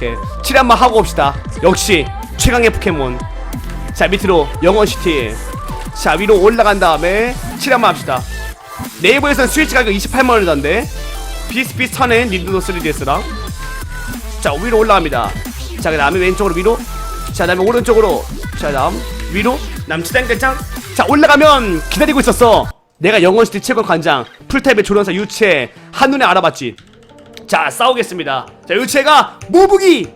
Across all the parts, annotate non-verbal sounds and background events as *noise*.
오케이 7 한번 하고 옵시다. 역시 최강의 포켓몬. 자 밑으로 영원시티. 자 위로 올라간 다음에 7 한번 합시다. 네이버에서는 스위치 가격 28만원이던데 비슷비슷하네 닌텐도 3DS랑. 자 위로 올라갑니다. 자 그 다음에 왼쪽으로 위로. 자 다음에 오른쪽으로. 자 다음 위로. 남치장장장. 자 올라가면 기다리고 있었어. 내가 영원시티 최고 관장 풀타입의 조련사 유채 한눈에 알아봤지 자 싸우겠습니다. 자 유채가 모부기.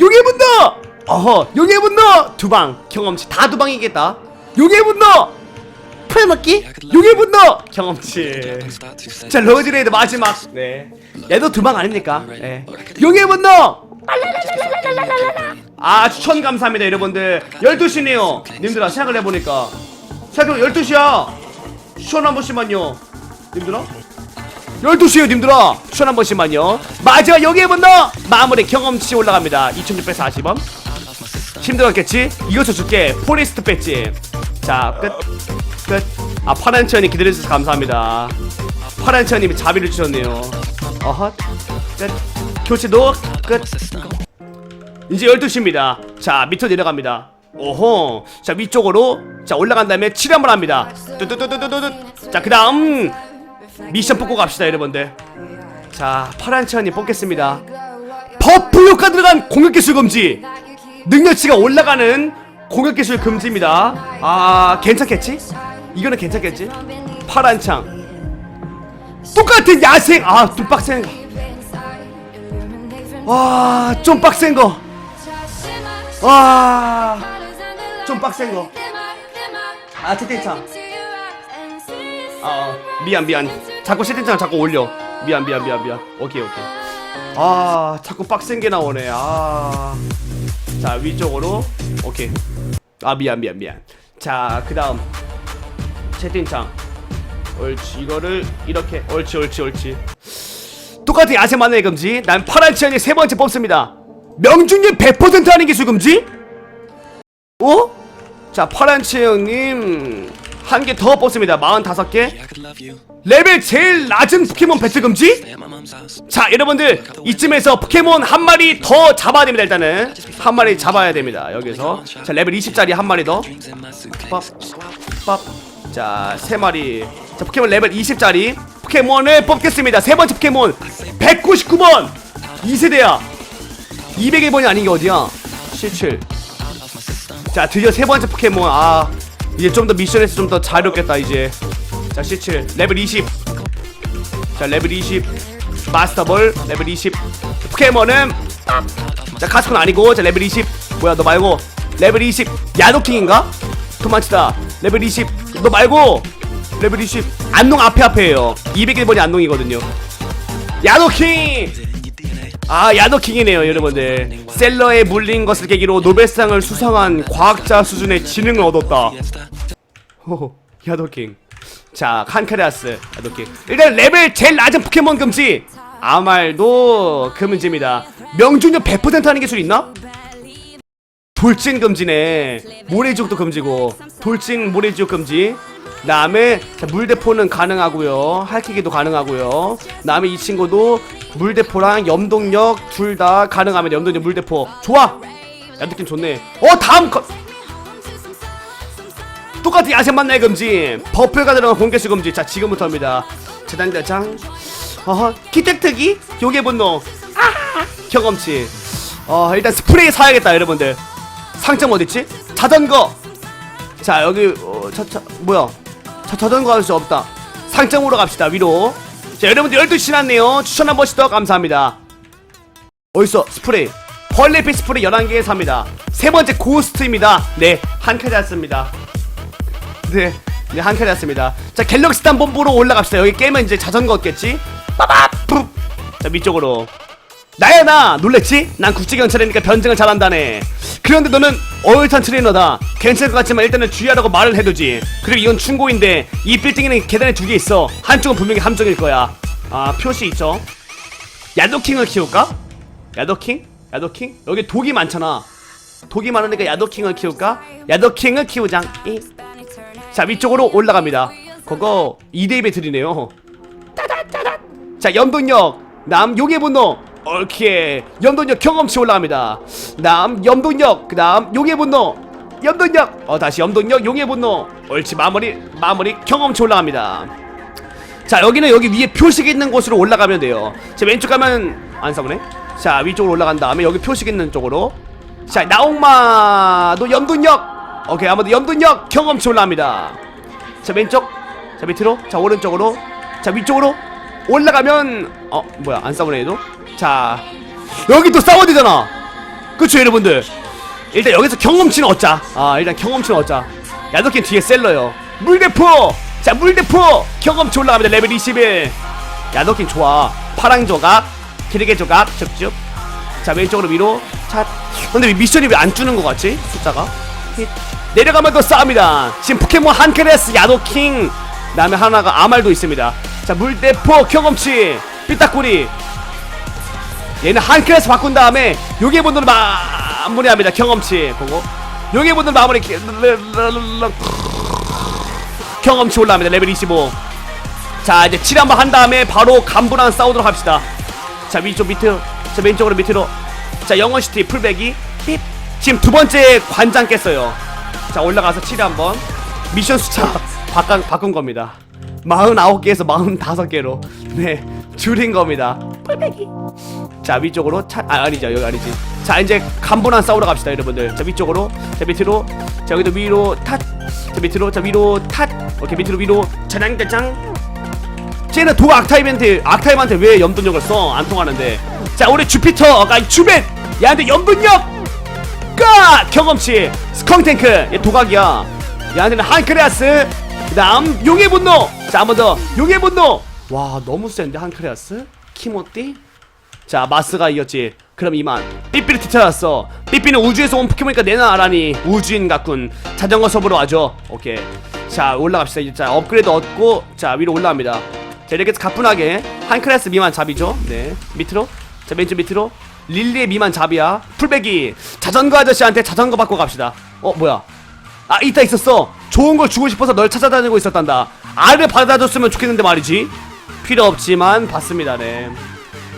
용의 분노! 어허 용의 분노! 두방. 경험치 다 두방이겠다. 용의 분노! 풀먹기? 용의 분노! 경험치. 자 로즈레이드 마지막. 네. 얘도 두방 아닙니까? 네. 용의 분노! 아 추천 감사합니다 여러분들. 12시네요. 님들아 생각을 해보니까. 생각해보면 12시야. 추천 한 번씩만요. 님들아 12시에요 님들아. 추천 한 번씩만요. 마지막 용의 분노 마무리 경험치 올라갑니다. 2640원. 힘들었겠지? 이것을 줄게. 포레스트 배지. 자끝끝아 파란천이 기다려주셔서 감사합니다. 파란천님이 자비를 주셨네요. 어헛 끝. 교체도 끝. 이제 12시입니다. 자 밑으로 내려갑니다. 오호. 자 위쪽으로. 자 올라간 다음에 7 한번 합니다. 뚜뚜뚜뚜뚜뚜. 자그 다음 미션 뽑고 갑시다 여러분들. 자 파란천이 뽑겠습니다. 버프 효과 들어간 공격 기술 금지. 능력치가 올라가는 공격 기술 금지입니다. 아 괜찮겠지? 이거는 괜찮겠지? 파란 창. 똑같은 야생 아좀 빡센 거와좀 빡센 거와좀 빡센 거아 채팅창 아 미안 미안. 자꾸 채팅창 자꾸 올려. 미안 미안 미안 미안. 오케이 오케이. 아 자꾸 빡센 게 나오네. 아. 자 위쪽으로. 오케이. 아 미안 미안 미안. 자 그 다음. 채팅창. 옳지. 이거를 이렇게. 옳지 옳지 옳지. 똑같은 야생 만화의 금지. 난 파란 치안이 세 번째 뽑습니다. 명중률 100% 하는 기술 금지? 어? 자 파란 치형님 한 개 더 뽑습니다. 45개. 레벨 제일 낮은 포켓몬 배틀 금지? 자 여러분들 이쯤에서 포켓몬 한 마리 더 잡아야 됩니다 일단은. 한 마리 잡아야 됩니다 여기서. 자 레벨 20짜리 한 마리 더밥밥자세 마리. 자 포켓몬 레벨 20짜리. 포켓몬을 뽑겠습니다. 세 번째 포켓몬. 199번. 2세대야. 201번이 아닌 게 어디야? 77자 드디어 세 번째 포켓몬. 아 이제 좀 더 미션에서 좀 더 자유롭겠다 이제. 자 C7 레벨 20자 레벨 20 마스터볼 레벨 20 포켓몬은? 자 카스콘 아니고 자 레벨 20 뭐야 너 말고. 레벨 20 야도킹인가? 도망치다. 레벨 20 너 말고. 레벨 20 안농 앞에 앞에에요. 201번이 안농이거든요. 야도킹 아 야도킹이네요 여러분들. 셀러에 물린 것을 계기로 노벨상을 수상한 과학자 수준의 지능을 얻었다. 호호 야도킹. 자 칸카레아스 야도킹. 일단 레벨 제일 낮은 포켓몬 금지. 아말도 금지입니다. 명중률 100% 하는 기술 있나? 돌진 금지네. 모래지옥도 금지고 돌진 모래지옥 금지 자, 물대포는 가능하고요. 할퀴기도 가능하고요. 다음에 이 친구도 물대포랑 염동력 둘 다 가능하면 염동력 물대포. 좋아! 야 느낌 좋네. 어 다음 컷! 똑같은 야생 만나의 금지 버프가 들어간 공개수 금지 자 지금부터입니다. 재단대장. 어허 기택특기? 요괴 분노. 아! 경험치. 어 일단 스프레이 사야겠다 여러분들. 상점 어딨지? 자전거! 자 여기 어, 자, 자 뭐야 자 자전거 할수 없다 상점 으로 갑시다 위로 자 여러분들 12시 지났네요 추천 한 번씩 더 감사합니다 어딨어 스프레이 벌레피 스프레이 11개 삽니다 세 번째 고스트입니다 네 한 칸이 왔습니다 네, 네, 한 칸이 왔습니다. 자, 갤럭시탄 본부로 올라갑시다. 여기 깨면 이제 자전거 얻겠지? 빠밥! 푹! 자, 위쪽으로. 나야, 나! 놀랬지? 난 국제경찰이니까 변증을 잘한다네. 그런데 너는 어엿한 트레이너다. 괜찮을 것 같지만 일단은 주의하라고 말을 해두지. 그리고 이건 충고인데, 이 빌딩에는 계단이 두 개 있어. 한쪽은 분명히 함정일 거야. 아, 표시 있죠? 야도킹을 키울까? 야도킹? 야도킹? 여기 독이 많잖아. 독이 많으니까 야도킹을 키울까? 야도킹을 키우장. 이. 자 위쪽으로 올라갑니다 그거 2대2 배틀이네요 자 연동력 남 용의 분노 오케이. 염동력 경험치 올라갑니다. 다음 염동력 그 다음 용의 분노. 염동력. 어 다시 염동력 용의 분노. 옳지. 마무리 마무리 경험치 올라갑니다. 자 여기는 여기 위에 표식 있는 곳으로 올라가면 돼요. 자 왼쪽 가면 안 싸우네? 자 위쪽으로 올라간 다음에 여기 표식 있는 쪽으로. 자 나옥마도 염동력. 오케이 아무도 염동력 경험치 올라갑니다. 자 왼쪽. 자 밑으로. 자 오른쪽으로. 자 위쪽으로 올라가면 어 뭐야 안 싸우네 얘도? 자 여기 또 싸워야 되잖아. 그쵸 여러분들? 일단 여기서 경험치는 얻자. 아 일단 경험치는 얻자. 야덕킨 뒤에 셀러요. 물대포! 자 물대포! 경험치 올라갑니다 레벨 21 야덕킨 좋아. 파랑 조각 기르게 조각 쭉쭉 자 왼쪽으로 위로. 차 근데 왜 미션이 왜 안 주는 것 같지? 숫자가? 힛. 내려가면 또 싸웁니다. 지금 포켓몬 한크레스 야도킹. 다음에 하나가 아말도 있습니다 자 물대포 경험치. 삐딱구리. 얘는 한 클래스 바꾼 다음에 요괴 분들 마무리합니다. 경험치. 보고. 요괴 분들 마무리. 기- 경험치 올라갑니다. 레벨 25자 이제 칠 한번 한 다음에 바로 간부랑 싸우도록 합시다. 자 위쪽 밑으로. 자 왼쪽으로 밑으로. 자 영원시티 풀백이 삐. 지금 두 번째 관장 깼어요. 자 올라가서 칠 한번. 미션 *laughs* 바꾼, 바꾼 겁니다 49개에서 45개로. 네 줄인 겁니다. 자 위쪽으로 차, 아 아니죠. 여기 아니지. 자 이제 간부랑 싸우러 갑시다 여러분들. 자 위쪽으로. 자 밑으로. 자 여기도 위로 탓자 밑으로. 자 위로 탓. 오케이 밑으로 위로. 짜장짜장. 쟤는 도 악타임한테 악타임한테 왜 염동력을 써? 안 통하는데. 자 우리 주피터 아 주벤 얘한테 염동력! 까 경험치! 스컹탱크! 얘 도각이야. 얘한테는 한크레아스 그 다음 용의 분노. 자 한 번 더. 용의 분노. 와 너무 센데 한크레아스? 키모띠? 자 마스가 이겼지. 그럼 이만. 삐삐를 뒤쳐놨어. 삐삐는 우주에서 온 포켓몬이니까 내놔라니. 우주인 같군. 자전거 섭으로 와줘. 오케이. 자 올라갑시다. 이제 자 업그레이드 얻고 자 위로 올라갑니다. 자 이렇게 가뿐하게. 한 클래스 미만 잡이죠. 네. 밑으로. 자 왼쪽 밑으로. 릴리의 미만 잡이야. 풀베기 자전거 아저씨한테 자전거 받고 갑시다. 어 뭐야 아 이따 있었어. 좋은 걸 주고 싶어서 널 찾아다니고 있었단다. 알을 받아줬으면 좋겠는데 말이지. 필요 없지만 받습니다 네.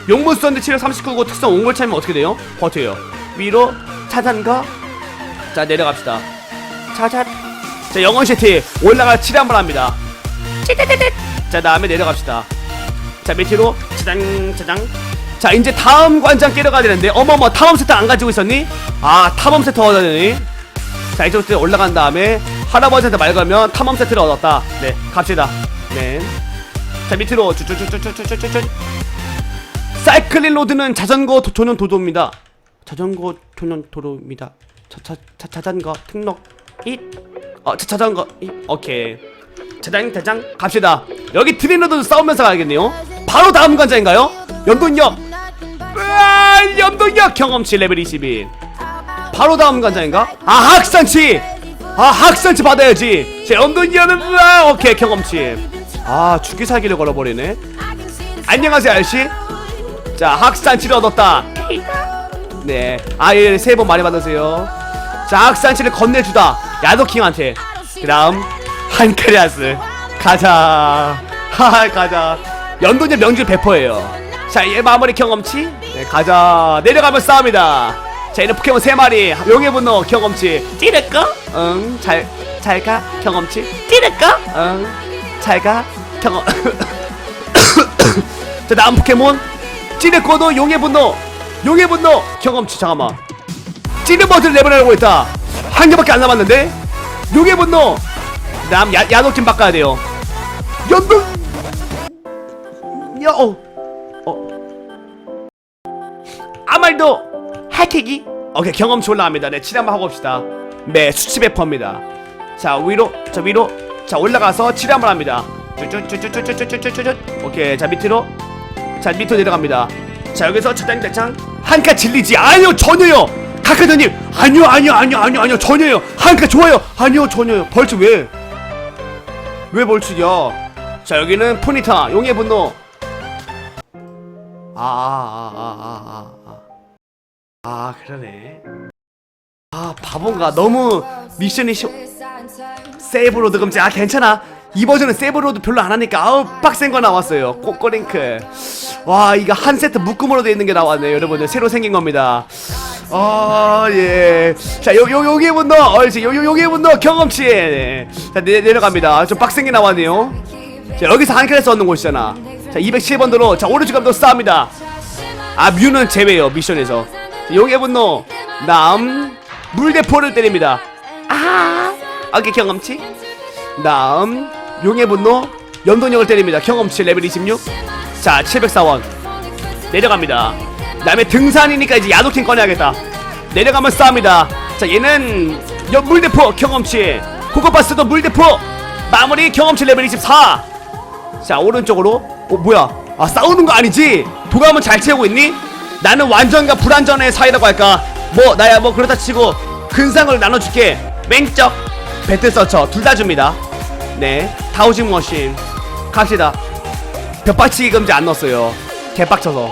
용문 썼는데 체력 39고 특성 옹골 차이면 어떻게 돼요? 버텨요. 위로 차잔가? 자 내려갑시다. 차잔. 자 영원 시티 올라갈 칠회 한번 합니다. 자 다음에 내려갑시다. 자 밑으로 짜장 짜장 자 이제 다음 관장 깨러 가야 되는데 어머머 탐험 세트 안 가지고 있었니? 아 탐험 세트 얻어야 되니? 자 이쪽부터 올라간 다음에 할아버지한테 말 걸면 탐험 세트를 얻었다 네 갑시다 네 자 밑으로 쭉쭉쭉쭉쭉쭉쭉 사이클린 로드는 자전거 도, 전용 도로입니다. 자전거 전용 도로입니다. 자, 자, 자, 자전거 등록 잇. 어, 자, 자전거 잇. 오케이. 자장 자장 갑시다. 여기 트레이너도 싸우면서 가야겠네요. 바로 다음 관자인가요? 연돈역. 으아, 연돈역 경험치 레벨 22. 바로 다음 관자인가? 아 학산치. 아 학산치 받아야지. 제 연돈역은 으아, 오케이 경험치. 아 죽기 살기를 걸어버리네. 안녕하세요 아저씨. 자 학산치를 얻었다 네 아예 새해 복 많이 받으세요 자 학산치를 건네주다 야도킹한테 그 다음 한크리아스 가자 하하 가자 연돈의 명줄 배포예요 자얘 마무리 경험치 네 가자 내려가면 싸웁니다 자 얘는 포켓몬 3마리. 용의 분노 경험치. 찌를까? 응잘 잘가 경험치. 찌를까? 응잘가 경험. *coughs* 자 다음 포켓몬. 찌르코도 용의 분노. 용의 분노 경험치. 잠깐만. 찌르버들 레벨하고 있다. 한 개밖에 안 남았는데? 용의 분노. 다음 야, 야독팀 바꿔야 돼요. 연동 야어. 어. 아말도 할캐기? 오케이 경험치 올라갑니다. 네7 한번 하고 봅시다. 네 수치 배포입니다. 자 위로 자 위로. 자 올라가서 7 한번 합니다. 쭈쭈쭈쭈쭈쭈쭈쭈쭈 오케이 자 밑으로 자 밑으로 내려갑니다 자 여기서 차장대창 한카 질리지 아니요 전혀요 카카더님 아니요 아니요 아니요 아니요 아니요 전혀요 한카 좋아요 아니요 전혀요 벌칙 왜? 왜 벌칙이야 자 여기는 푸니타 용의 분노 아, 아아아아아 아 아, 아, 아, 그러네. 아 바본가. 너무 미션이 쉬 세이브로 득음지. 아 괜찮아. 이 버전은 세브로도 별로 안 하니까 아우 빡센 거 나왔어요. 꼬꼬링크. 와 이거 한 세트 묶음으로 돼 있는 게 나왔네요 여러분들. 새로 생긴 겁니다. 아예자 요요 여기 분도 얼지 요요 여기 분도 경험치. 네. 자 내, 내려갑니다. 좀 빡센 게 나왔네요. 자 여기서 한 칸에 서 얻는 곳이잖아. 자 207번도로. 자 오른쪽 감독 싸웁니다. 아 뮤는 제외요 미션에서. 자, 용의 분노 남 물대포를 때립니다. 아 오케이 경험치? 다음 용의 분노 연동력을 때립니다. 경험치 레벨 26자 704원. 내려갑니다. 다음에 등산이니까 이제 야도팀 꺼내야겠다. 내려가면 싸웁니다. 자 얘는 연 물대포 경험치. 고고바스도 물대포. 마무리 경험치 레벨 24자 오른쪽으로. 어 뭐야? 아 싸우는 거 아니지? 도감은 잘 채우고 있니? 나는 완전과 불완전의 사이라고 할까? 뭐 나야 뭐 그렇다 치고 근상을 나눠줄게. 맹쩍. 배틀 서처 둘다 줍니다. 네. 타우징 머신. 갑시다. 벽받치기 금지 안 넣었어요. 개빡쳐서.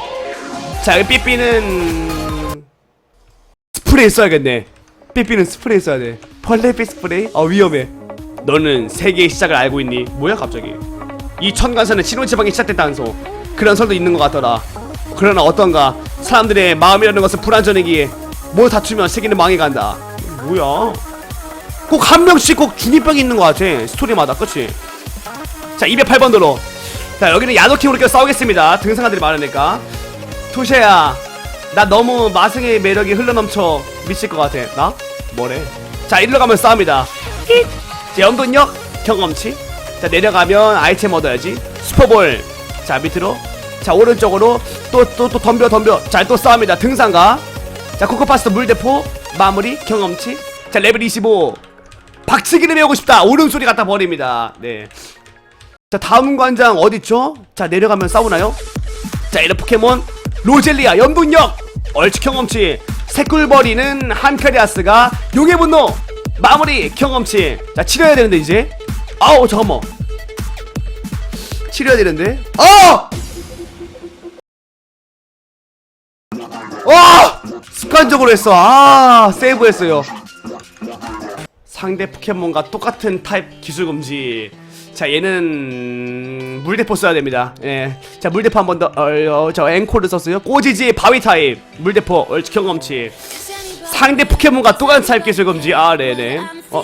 자 여기 삐삐는 스프레이 써야겠네. 삐삐는 스프레이 써야 돼. 펄레피 스프레이? 어 위험해. 너는 세계의 시작을 알고 있니? 뭐야 갑자기? 이 천간선은 신혼지방이 시작됐다면서 그런 설도 있는 것 같더라 그러나 어떤가 사람들의 마음이라는 것은 불안전이기에 뭐 다투면 세계는 망해간다. 뭐야? 꼭 한 명씩 꼭 중이병이 있는 것 같아 스토리마다. 그치? 자 208번도로. 자 여기는 야도팀으로 껴 싸우겠습니다. 등산가들이 많으니까. 토샤야 나 너무 마승의 매력이 흘러넘쳐 미칠 것 같아. 나? 뭐래? 자 일로 가면 싸웁니다. 힛! 자 염동력? 경험치? 자 내려가면 아이템 얻어야지. 슈퍼볼. 자 밑으로 자 오른쪽으로 또 또 또 덤벼 덤벼. 자 또 싸웁니다. 등산가. 자 코코파스트 물대포. 마무리. 경험치. 자 레벨 25 박치기를 배우고 싶다. 오름소리 갖다 버립니다. 네. 자 다음 관장 어딨죠? 자 내려가면 싸우나요? 자 이런 포켓몬. 로젤리아 연분력. 얼치 경험치. 새꿀버리는 한카리아스가 용의 분노. 마무리. 경험치. 자 치료해야 되는데 이제. 아우 잠깐만. 치료해야 되는데. 어! 습관적으로 했어 아 세이브했어요 상대 포켓몬과 똑같은 타입 기술 금지. 자, 얘는 물대포 써야 됩니다. 예. 자, 물대포 한 번 더. 어, 어, 저 앵콜을 썼어요. 꼬지지 바위 타입. 물대포 얼치 경험치. 상대 포켓몬과 똑같은 타입 기술 금지. 아, 네네. 어.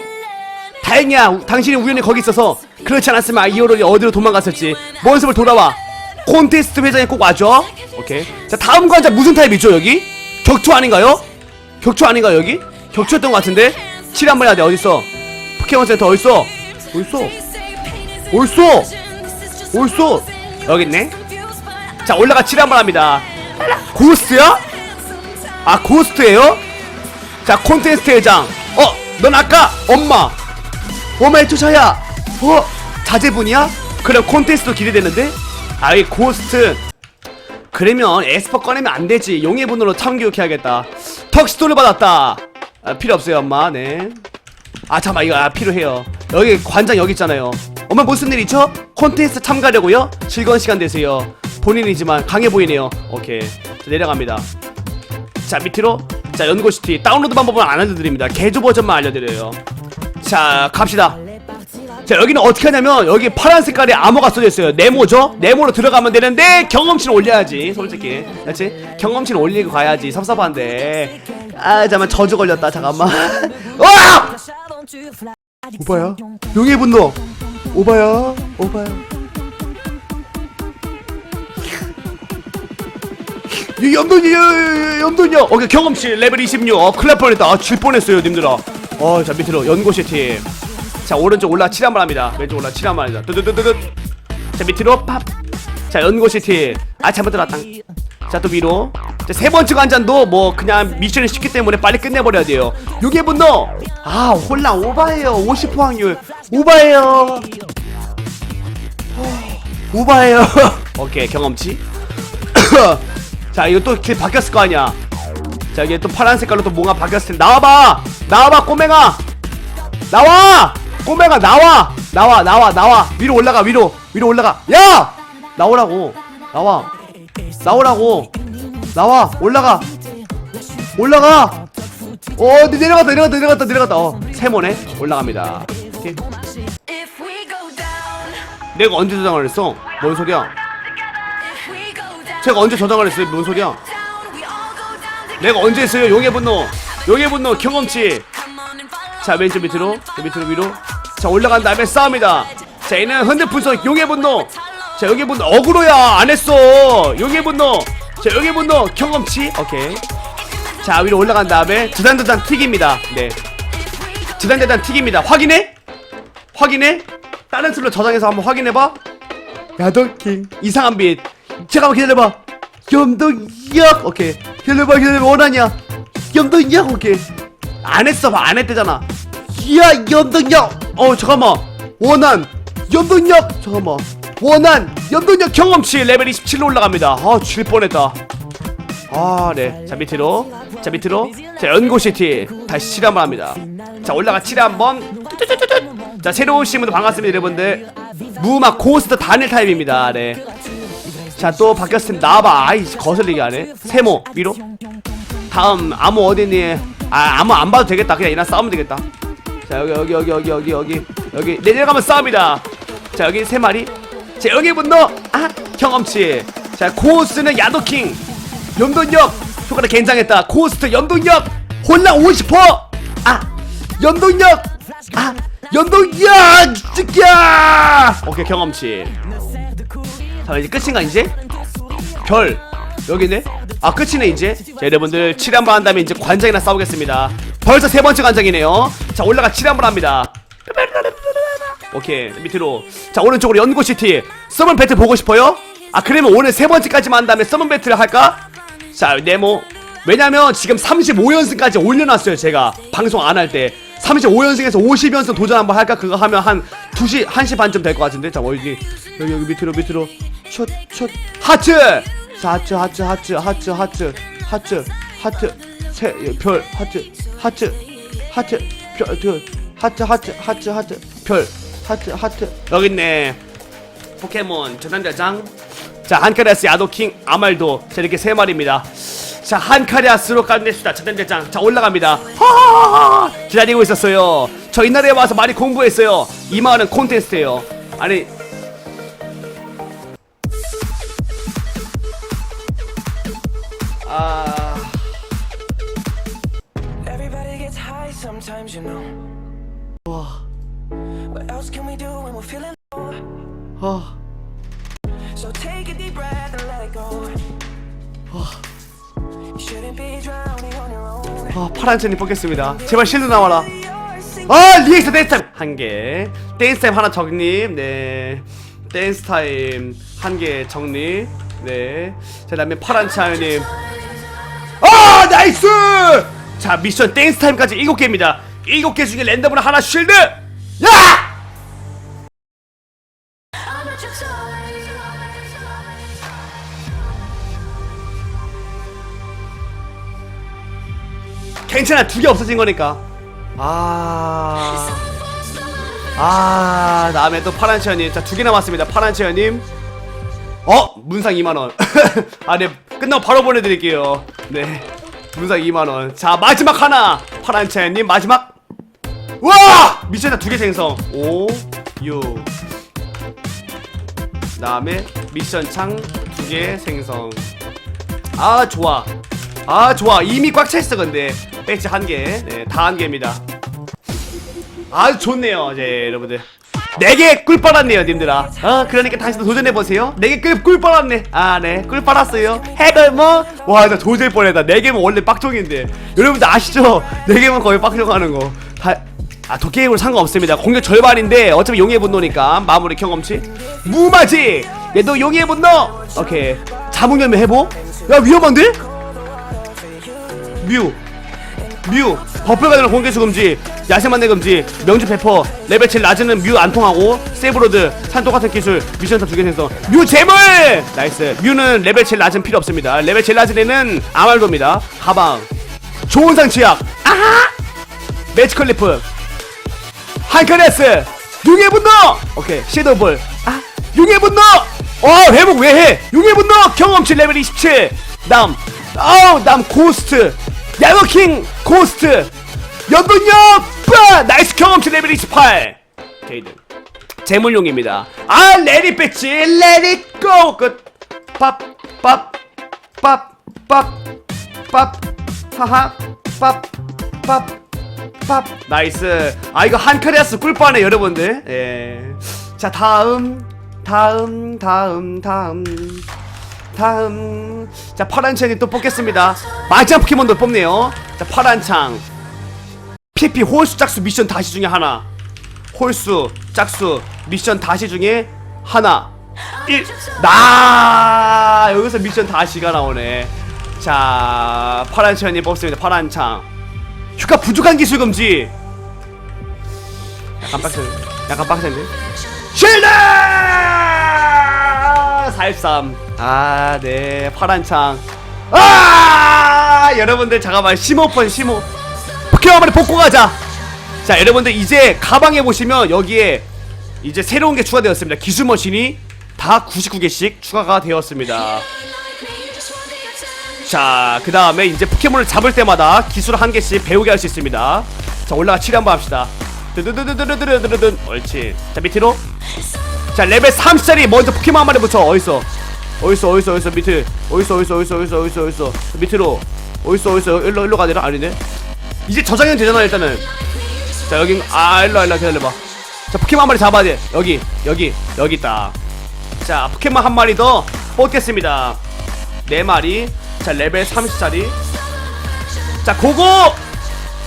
다행이야. 당신이 우연히 거기 있어서 그렇지 않았으면 아이오롤이 어디로 도망갔을지. 모습을 돌아와. 콘테스트 회장에 꼭 와줘. 오케이. 자, 다음 관자 무슨 타입이죠, 여기? 격투 아닌가요? 격투 아닌가 여기? 격투였던 것 같은데? 칠 한번 해야 돼 어딨어 포켓몬 센터 어딨어 어딨어 어딨어 어딨어 여기 있네 자 올라가 칠 한번 합니다 고스트야? 아 고스트예요? 자 콘테스트 회장 어 넌 아까 엄마 엄마의 투자야 어 자제분이야? 그럼 콘테스트도 기대되는데? 아이 고스트 그러면 에스퍼 꺼내면 안 되지. 용의 분으로 참교육해야겠다. 턱시도를 받았다. 아, 필요 없어요 엄마. 네 아 잠깐 이거 아, 필요해요. 여기 관장 여기 있잖아요. 엄마 무슨 일 있죠? 콘테스트 참가려고요? 즐거운 시간 되세요. 본인이지만 강해 보이네요. 오케이. 자, 내려갑니다. 자 밑으로. 자 연고시티 다운로드 방법은 안 알려드립니다. 개조 버전만 알려드려요. 자 갑시다 자 여기는 어떻게 하냐면 여기 파란 색깔에 암호가 써져 있어요. 네모죠? 네모로 들어가면 되는데 경험치는 올려야지 솔직히. 그렇지? 경험치는 올리고 가야지 섭섭한데. 아 잠깐만 저주 걸렸다 잠깐만. *laughs* 와! 오바야? 용의 분노. 오바야? 오바야? 이 염돈이 염돈이요. 오케이 경험치 레벨 26 어, 날 뻔했다. 아, 질 뻔했어요 님들아. 어자 밑으로 연고시티 자 오른쪽 올라 칠 한번 합니다. 왼쪽 올라 칠 한번 합니다 뜨뜨뜨뜨 자 밑으로 팝자 연고시티. 아 잘못 들었다. 자또 위로. 자세 번째 관전도 뭐 그냥 미션이 쉽기 때문에 빨리 끝내버려야 돼요. 요게 분노 아 홀라 오바예요. 50% 확률. 오바예요. 오바예요. *laughs* 오케이 경험치. *coughs* 자 이거 또 길 바뀌었을 거 아니야. 자 이게 또 파란 색깔로 또 뭔가 바뀌었을 텐데. 나와봐! 나와봐 꼬맹아! 나와 꼬맹아 나와! 나와 나와 나와! 위로 올라가 위로! 위로 올라가! 야! 나오라고! 나와! 나오라고! 나와! 올라가! 올라가! 어 네, 내려갔다 내려갔다 내려갔다 내려갔다. 어 세모네? 올라갑니다. 오케이. 내가 언제 저장을 했어? 뭔 소리야? 제가 언제 저장을 했어요? 뭔 소리야? 내가 언제 했어요? 용의 분노! 용의 분노! 경험치! 자 왼쪽 밑으로 저 밑으로 위로 자 올라간 다음에 싸웁니다. 자 얘는 흔들분석 용의 분노. 자 용의 분노 어그로야 안 했어. 용의 분노. 자 용의 분노 경험치. 오케이. 자 위로 올라간 다음에 두단두단 튀깁니다. 네. 두단두단 튀깁니다. 확인해? 확인해? 다른 슬로 저장해서 한번 확인해봐. 야동킹 이상한 빛. 잠깐만 기다려봐. 염동역 오케이. 기다려봐 기다려봐. 원하냐 염동역 오케이. 안 했어 봐 안 했대잖아 야 염동역 어 잠깐만. 원한 염동역 잠깐만. 원한 염동역 경험치 레벨 27로 올라갑니다. 아 질 뻔했다. 아네자 밑으로. 자 밑으로. 자 연고시티. 다시 칠회 한번 합니다. 자 올라가 칠회 한번. 자 새로운 오신 분들 반갑습니다 여러분들. 무막 고스트 단일 타입입니다. 네. 자 또 바뀌었습니다. 나와봐 아이 거슬리게 하네. 세모 위로. 다음 암호 어디니? 아 암호 안 봐도 되겠다. 그냥 이나 싸우면 되겠다 자 여기 여기 여기 여기 여기 여기 여기 내려가면 싸웁니다. 자 여기 세 마리. 자 여기 분노. 아 경험치. 자 코스는 야도킹. 연동력 효과가 굉장했다. 코스트 연동력 혼란 50%아 연동력 아 연동력 찍야. 오케이 경험치. 자 이제 끝인가 이제? 별. 여기네? 아 끝이네 이제? 자 여러분들 7회 한번 한 다음에 이제 관장이나 싸우겠습니다 벌써 세 번째 관장이네요. 자 올라가 7회 한번 합니다. 오케이 밑으로. 자 오른쪽으로 연고시티. 서먼 배틀 보고 싶어요? 아 그러면 오늘 세 번째까지만 한 다음에 서먼 배틀을 할까? 자 네모. 왜냐면 지금 35연승까지 올려놨어요 제가. 방송 안 할 때. 35연승에서 50연승 도전 한번 할까? 그거 하면 한 2시 1시 반쯤 될 것 같은데? 자 어디 여기 여기 밑으로 밑으로. 촛촛 하트! 자 하트 하트 하트 하트 하트 하트 하트 세별 하트 하트 하트 별 그, 하트 하트 하트 하트 별 하트 하트 여기 있네. 포켓몬 전단대장. 자 한카리아스 야도킹 아말도 자 이렇게 세 마리입니다. 자 한카리아스로 끝냈습니다 전단대장. 자 올라갑니다. 하하하하! 기다리고 있었어요. 저 이날에 와서 많이 공부했어요. 이 마을은 콘테스트예요. 아니 파란 천이 뽑겠습니다. 제발 실드 나와라. 아 리액션 댄스 타임. 한개. 댄스 타임 하나 적립 네. 댄스 타임 한 개 적립 네자 다음에 파란 차연님. 아 나이스! 자 미션 댄스 타임까지 일곱 개입니다. 일곱 개 중에 랜덤으로 하나 쉴드! 야 괜찮아 두 개 없어진 거니까 아 아, 다음에 또 파란 체어님. 자, 두 개 남았습니다. 파란 체어님. 어? 문상 2만원. *laughs* 아, 네. 끝나고 바로 보내드릴게요. 네. 문상 2만원. 자, 마지막 하나. 파란 체어님, 마지막. 와! 미션자 두개 생성. 5, 6. 다음에 미션 창 두 개 생성. 아, 좋아. 아, 좋아. 이미 꽉차 있어, 근데. 배치 한 개. 네, 다 한 개입니다. 아주 좋네요 이제 여러분들. 네개 꿀 빨았네요 님들아. 어 그러니까 당신도 도전해보세요. 네개 꿀, 꿀 빨았네. 아네꿀 빨았어요. 해걸 뭐와 진짜 조질 뻔했다. 네 개면 원래 빡종인데. 여러분들 아시죠? 네 개면 거의 빡종 하는 거아 도깨비로 상관없습니다. 공격 절반인데 어차피 용의 분노니까. 마무리 경험치. 무마지! 얘도 용의 분노! 오케이. 자몽열매 해보. 야 위험한데 뮤. 뮤. 버플가드는 공개수 금지 야생만내 금지 명주 페퍼 레벨 제일 낮은 뮤 안 통하고 세브로드 산 똑같은 기술 미션 탑 두개 생성. 뮤 재물! 나이스. 뮤는 레벨 제일 낮은 필요 없습니다. 레벨 제일 낮은 애는 아말도입니다. 가방. 좋은 상치약. 아하! 매치컬리프. 한카레스. 용의 분노! 오케이. 섀도우볼. 아 용의 분노! 어 회복 왜해? 용의 분노! 경험치 레벨 27 다음 어우 다음 고스트 야거킹 고스트 연동력 빠! 나이스 경험치 레벨 28 게이드. 재물용입니다. 아 레디 배치. 레디 고! 끝밥밥밥밥밥. 하하. pap밥 나이스. 아 이거 한카리아스 꿀빠네 여러분들. 예자 다음 다음 다음 다음 다음. 자 파란 창이 또 뽑겠습니다. 마지막 포켓몬도 뽑네요. 자 파란 창. PP 홀수 짝수 미션 다시 중에 하나. 홀수 짝수 미션 다시 중에 하나. 1. 나! 여기서 미션 다시가 나오네. 자 파란 창이 뽑습니다. 파란 창. 휴가 부족한 기술 금지. 약간 빡센 약간 빡센데? 쉴드 43 아, 네. 파란 창. 아! 여러분들 잠깐만. 심오펀 심오. 포켓몬 한마리 뽑고 가자. 자, 여러분들 이제 가방에 보시면 여기에 이제 새로운 게 추가되었습니다. 기술 머신이 다 99개씩 추가가 되었습니다. 자, 그 다음에 이제 포켓몬을 잡을 때마다 기술 한 개씩 배우게 할 수 있습니다. 자, 올라가 치료 한번 합시다. 드드드드드드드드드드. 옳지. 자, 밑으로. 자, 레벨 30짜리 먼저 포켓몬 한 마리 붙여. 어딨어? 어딨어, 어딨어, 어딨어, 밑에. 어딨어, 어딨어, 어딨어, 어딨어, 어딨어, 어딨어. 밑으로. 어딨어, 어딨어. 일로, 일로 가야 되나? 아니네. 이제 저장은 되잖아, 일단은. 자, 여긴, 아, 일로, 와, 일로, 와, 기다려봐. 자, 포켓몬 한 마리 잡아야 돼. 여기, 여기, 여기 있다. 자, 포켓몬 한 마리 더 뽑겠습니다. 네 마리. 자, 레벨 30짜리. 자, 고고!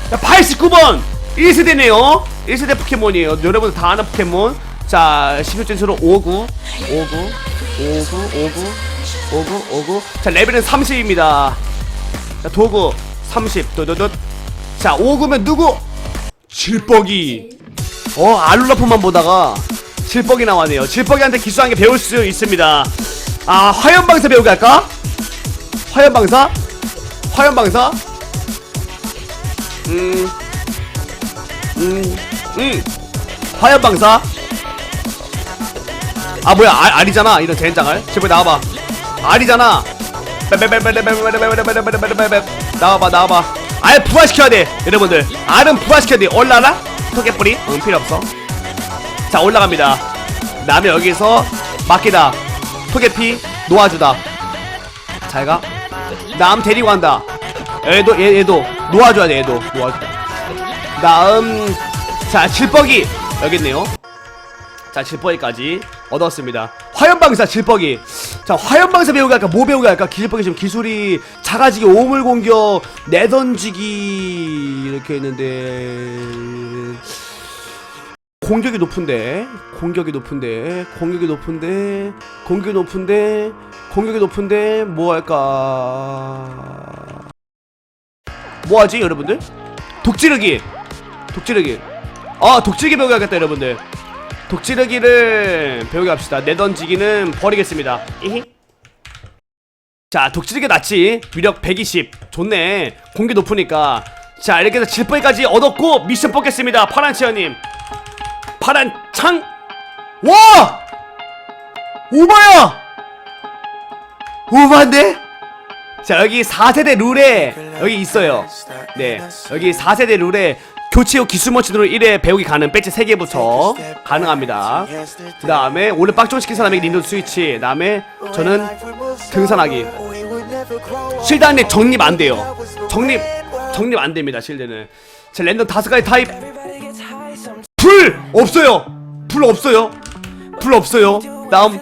자, 89번! 1세대네요. 1세대 포켓몬이에요. 여러분들 다 아는 포켓몬. 자, 시효진수로 59, 59, 59, 59, 59, 59. 자, 레벨은 30입니다. 자, 도구 30. 도도도. 자, 59면 누구? 질뻑이. 어, 알룰라폰만 보다가 질뻑이 나왔네요. 질뻑이한테 기술 한개 배울 수 있습니다. 아, 화염방사 배우게 할까? 화염방사? 화염방사? 음, 음, 음. 화염방사? 아 뭐야 알, 알이잖아 이런 젠장알 제발 나와봐. 알이잖아. 나와봐 나와봐. 알 부활시켜야 돼 여러분들. 알은 부활시켜야 돼. 올라라 토개뿌리? 응 필요 없어. 자 올라갑니다. 남이 여기서 맡기다. 토개피 놓아주다. 잘가. 남 데리고 간다. 얘도 얘, 얘도. 놓아줘야 돼 얘도. 놓아줘. 다음 자 질뻑이 여기 있네요. 자 질뻑이까지 얻었습니다. 화염방사 질뻑이. 자 화염방사 배우게 할까 뭐 배우게 할까? 질뻑이 지금 기술이 작아지기 오물 공격 내던지기 이렇게 있는데. 공격이 높은데 공격이 높은데 공격이 높은데 공격이 높은데 공격이 높은데 뭐 할까? 뭐 하지 여러분들? 독지르기. 독지르기. 아 독지르기 배우게 하겠다 여러분들 독지르기를 배우게 합시다. 내던지기는 버리겠습니다. 이히 자 독지르기 낫지. 위력 120 좋네. 공기 높으니까. 자 이렇게 해서 질뻔까지 얻었고 미션 뽑겠습니다. 파란 치어님. 파란 창. 와! 오바야! 오바인데? 자 여기 4세대 룰에 여기 있어요. 네 여기 4세대 룰에 교체 후 기술 머신으로 1회 배우기 가능 배지 3개부터 가능합니다. 그 다음에 원래 빡종 시킨 사람에게 닌텐도 스위치. 그 다음에 저는 등산하기. 실드 안에 정립 안 돼요. 정립 정립 안 됩니다 실드는. 자 랜덤 다섯 가지 타입. 불 없어요. 불 없어요. 불 없어요. 다음